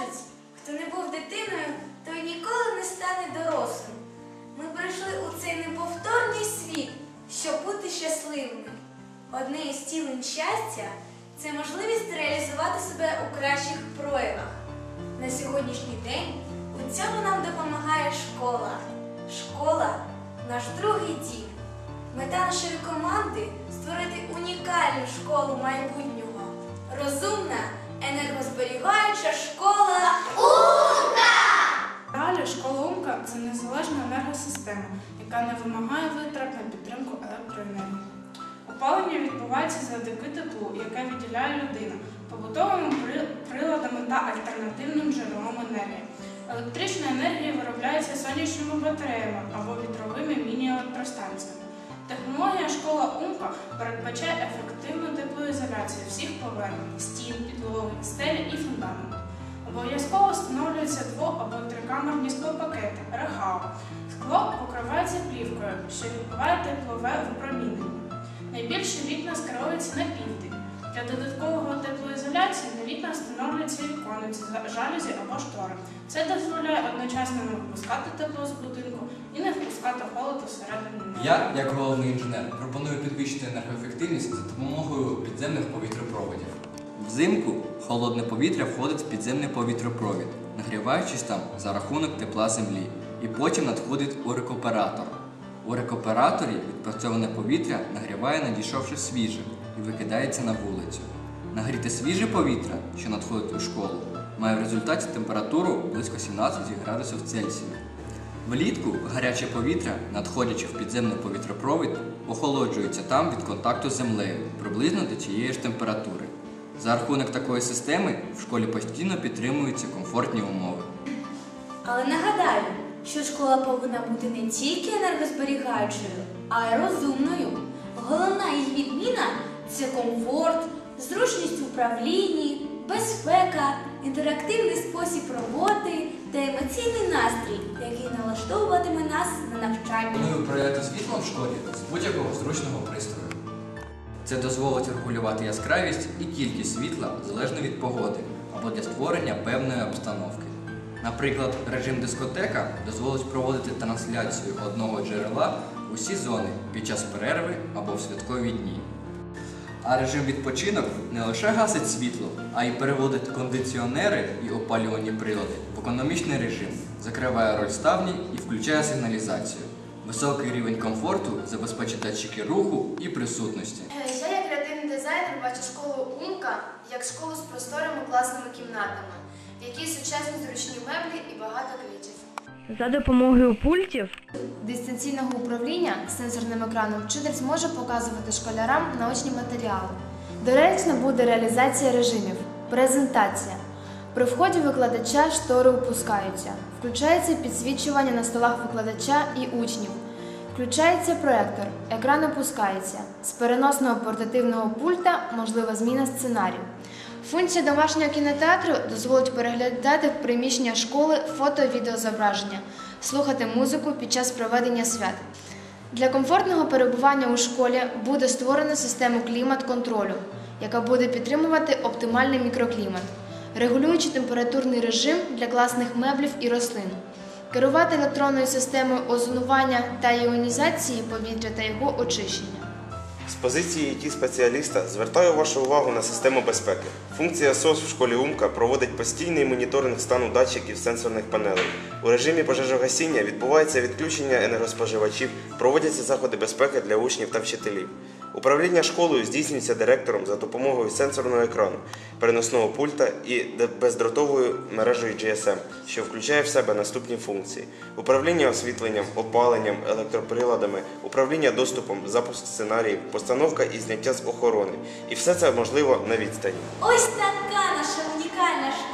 кажуть, хто не був дитиною, той ніколи не стане дорослим. Ми прийшли у цей неповторний світ, щоб бути щасливими. Одне із цілень щастя це можливість реалізувати себе у кращих проявах. На сьогоднішній день у цьому нам допомагає школа. Школа наш другий дім. Мета нашої команди створити унікальну школу майбутнього. Яка не вимагає витрат на підтримку електроенергії. Опалення відбувається завдяки теплу, яке виділяє людина, побутовими приладами та альтернативним джерелом енергії. Електрична енергія виробляється сонячними батареями або вітровими міні-електростанціями. Технологія школа Умка передбачає ефективну теплоізоляцію всіх поверхень, стін, підлоги, стелі і фундаменту. Обов'язково встановлюються дво- або трикамерні склопакети, рехау. Що відбиває теплове випромінення. Найбільше вікна скеровуються на південь. Для додаткового теплоізоляції на вікна встановлюються віконниці, жалюзі або штори. Це дозволяє одночасно не випускати тепло з будинку і не впускати холод усередину. Я, як головний інженер, пропоную підвищити енергоефективність за допомогою підземних повітропроводів. Взимку холодне повітря входить в підземний повітропровід, нагріваючись там за рахунок тепла землі, і потім надходить у рекуператор. У рекуператорі відпрацьоване повітря нагріває, надійшовши свіже, і викидається на вулицю. Нагріте свіже повітря, що надходить у школу, має в результаті температуру близько 17 градусів Цельсія. Влітку гаряче повітря, надходячи в підземний повітропровід, охолоджується там від контакту з землею приблизно до тієї ж температури. За рахунок такої системи в школі постійно підтримуються комфортні умови. Але нагадаю, що школа повинна бути не тільки енергозберігаючою, а й розумною. Головна її відміна це комфорт, зручність в управлінні, безпека, інтерактивний спосіб роботи та емоційний настрій, який налаштовуватиме нас на навчання. Планую проявляти світло в школі з будь-якого зручного пристрою. Це дозволить регулювати яскравість і кількість світла залежно від погоди або для створення певної обстановки. Наприклад, режим дискотека дозволить проводити трансляцію одного джерела усі зони під час перерви або в святкові дні. А режим відпочинок не лише гасить світло, а й переводить кондиціонери і опалювальні прилади в економічний режим, закриває роль ставні і включає сигналізацію. Високий рівень комфорту забезпечить датчики руху і присутності. Е, Я як креативний дизайнер бачу школу Умка як школу з просторими класними кімнатами, в якій сучасні зручні меблі і багато квітів. За допомогою пультів Дистанційного управління сенсорним екраном вчитель зможе показувати школярам наочні матеріали. Доречно буде реалізація режимів, презентація. При вході викладача штори опускаються, включається підсвічування на столах викладача і учнів. Включається проектор, екран опускається. З переносного портативного пульта можлива зміна сценарію. Функція домашнього кінотеатру дозволить переглядати в приміщення школи фото і відеозображення, слухати музику під час проведення свят. Для комфортного перебування у школі буде створено систему клімат-контролю, яка буде підтримувати оптимальний мікроклімат, регулюючи температурний режим для класних меблів і рослин, керувати електронною системою озонування та іонізації повітря та його очищення. З позиції it спеціаліста звертаю вашу увагу на систему безпеки. Функція СОС в школі Умка проводить постійний моніторинг стану датчиків сенсорних панелей. У режимі пожежогасіння відбувається відключення енергоспоживачів, проводяться заходи безпеки для учнів та вчителів. Управління школою здійснюється директором за допомогою сенсорного екрану, переносного пульта і бездротовою мережею GSM, що включає в себе наступні функції: управління освітленням, опаленням, електроприладами, управління доступом, запуск сценаріїв, постановка і зняття з охорони. І все це можливо на відстані. Ось така наша унікальна школа